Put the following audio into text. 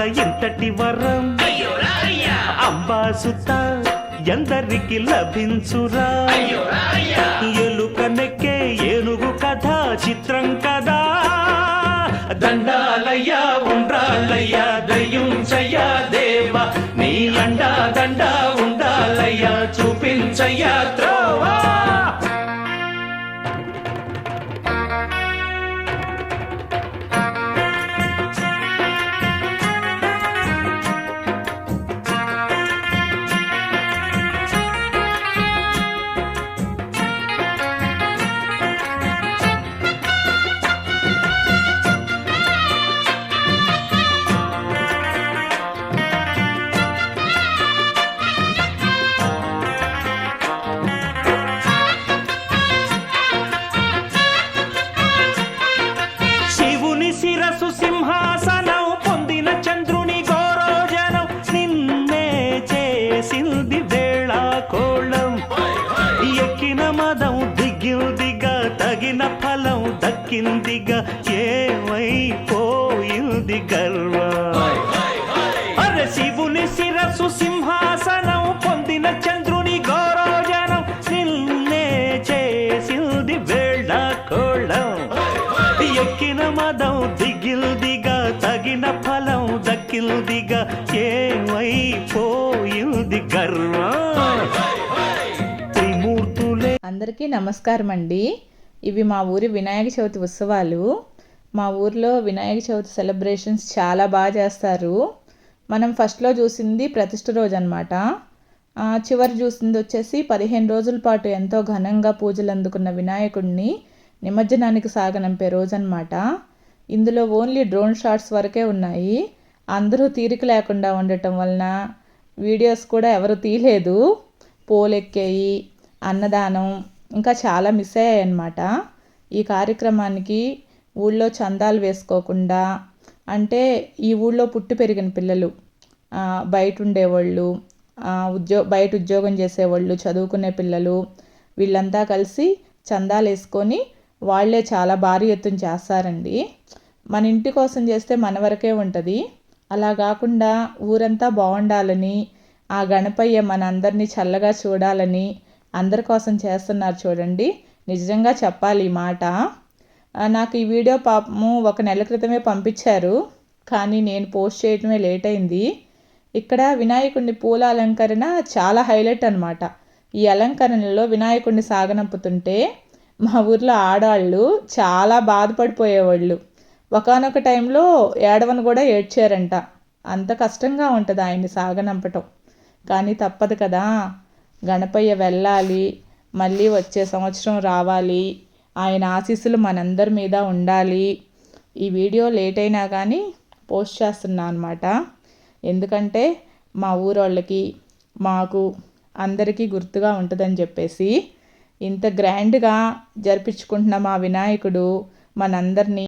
ఉండగల ఎంతటి వరం? అంబాసుత ఎందరికి లభించురా? ఎలుక నెక్కే ఏనుగు కథ చిత్రం కదా. దండాలయ్యా ఉండ్రాలయ్యా దయ్యుంచయ్యా దేవా. నీ అండా దండ ఫలం దక్కిందిగా ఏమైపోయింది గర్వం? అరే శివుని శిరసు సింహాసనం పొందిన చంద్రుని గౌరవజనం నిన్నే చేసింది వేళ కోళం ఎక్కిన మదం దిగిల్దిగా తగిన ఫలం దక్కిల్దిగా ఏమైపోయింది గర్వ? అందరికీ నమస్కారం అండి ఇవి మా ఊరి వినాయక చవితి ఉత్సవాలు. మా ఊర్లో వినాయక చవితి సెలబ్రేషన్స్ చాలా బాగా చేస్తారు. మనం ఫస్ట్లో చూసింది ప్రతిష్ఠ రోజు అనమాట చివరి చూసింది వచ్చేసి పదిహేను రోజుల పాటు ఎంతో ఘనంగా పూజలు అందుకున్న వినాయకుడిని నిమజ్జనానికి సాగనంపే రోజు అనమాట ఇందులో ఓన్లీ డ్రోన్ షాట్స్ వరకే ఉన్నాయి. అందరూ తీరిక లేకుండా ఉండటం వలన వీడియోస్ కూడా ఎవరు తీయలేదు. పోలెక్కేయి అన్నదానం ఇంకా చాలా మిస్ అయ్యాయన్నమాట. ఈ కార్యక్రమానికి ఊళ్ళో చందాలు వేసుకోకుండా అంటే ఈ ఊళ్ళో పుట్టి పెరిగిన పిల్లలు బయట ఉండేవాళ్ళు ఉద్యో బయట ఉద్యోగం చేసేవాళ్ళు చదువుకునే పిల్లలు వీళ్ళంతా కలిసి చందాలు వేసుకొని వాళ్ళే చాలా భారీ ఎత్తున చేస్తారండి. మన ఇంటి కోసం చేస్తే మన వరకే ఉంటుంది. అలా కాకుండా ఊరంతా బాగుండాలని ఆ గణపయ్య మన అందరినీ చల్లగా చూడాలని అందరి కోసం చేస్తున్నారు చూడండి. నిజంగా చెప్పాలి ఈ మాట. నాకు ఈ వీడియో పాపము ఒక నెల క్రితమే పంపించారు. కానీ నేను పోస్ట్ చేయటమే లేట్ అయింది. ఇక్కడ వినాయకుడిని పూల అలంకరణ చాలా హైలైట్ అనమాట ఈ అలంకరణలో వినాయకుడిని సాగనంపుతుంటే మా ఊర్లో ఆడవాళ్ళు చాలా బాధపడిపోయేవాళ్ళు. ఒకనొక టైంలో ఏడవను కూడా ఏడ్చారంట. అంత కష్టంగా ఉంటుంది ఆయన్ని సాగనంపటం. కానీ తప్పదు కదా. గణపయ్య వెళ్ళాలి మళ్ళీ వచ్చే సంవత్సరం రావాలి ఆయన ఆశీస్సులు మనందరి మీద ఉండాలి. ఈ వీడియో లేట్ అయినా కానీ పోస్ట్ చేస్తున్నా అనమాట ఎందుకంటే మా ఊరోళ్ళకి మాకు అందరికీ గుర్తుగా ఉంటుందని చెప్పేసి ఇంత గ్రాండ్గా జరిపించుకుంటున్న మా వినాయకుడు మనందరినీ